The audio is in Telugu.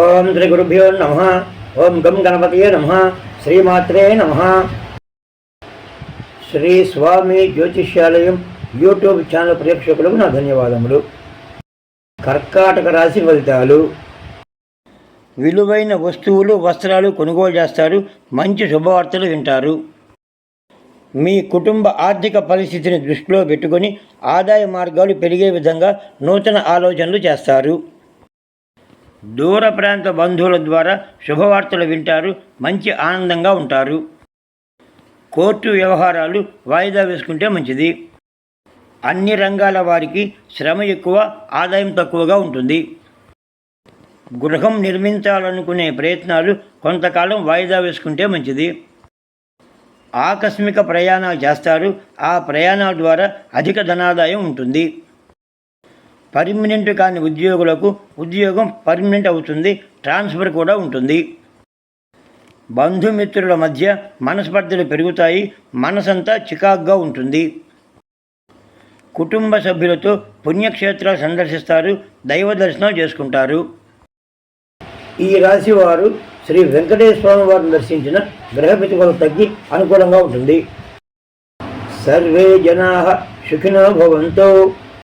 ఓం శ్రీ గురుభ్యో నమ. ఓం గం గణపతియే నమ. శ్రీమాత్రే నమ. శ్రీ స్వామి జ్యోతిష్యాలయం యూట్యూబ్ ఛానల్ ప్రేక్షకులకు నా ధన్యవాదములు. కర్కాటక రాశి ఫలితాలు. విలువైన వస్తువులు వస్త్రాలు కొనుగోలు చేస్తారు. మంచి శుభవార్తలు వింటారు. మీ కుటుంబ ఆర్థిక పరిస్థితిని దృష్టిలో పెట్టుకొని ఆదాయ మార్గాలు పెరిగే విధంగా నూతన ఆలోచనలు చేస్తారు. దూర ప్రాంత బంధువుల ద్వారా శుభవార్తలు వింటారు మంచి ఆనందంగా ఉంటారు. కోర్టు వ్యవహారాలు వాయిదా వేసుకుంటే మంచిది. అన్ని రంగాల వారికి శ్రమ ఎక్కువ ఆదాయం తక్కువగా ఉంటుంది. గృహం నిర్మించాలనుకునే ప్రయత్నాలు కొంతకాలం వాయిదా వేసుకుంటే మంచిది. ఆకస్మిక ప్రయాణాలు చేస్తారు ఆ ప్రయాణాల ద్వారా అధిక ధనాదాయం ఉంటుంది. పర్మనెంట్ కాని ఉద్యోగులకు ఉద్యోగం పర్మనెంట్ అవుతుంది ట్రాన్స్ఫర్ కూడా ఉంటుంది. బంధుమిత్రుల మధ్య మనస్పర్ధలు పెరుగుతాయి మనసంతా చికాగ్గా ఉంటుంది. కుటుంబ సభ్యులతో పుణ్యక్షేత్రాలు సందర్శిస్తారు దైవ దర్శనం చేసుకుంటారు. ఈ రాశి వారు శ్రీ వెంకటేశ్వర స్వామి వారిని దర్శించిన గ్రహ ప్రతిఫలం తగ్గి అనుకూలంగా ఉంటుంది. సర్వే జనా సుఖినో భవంతో.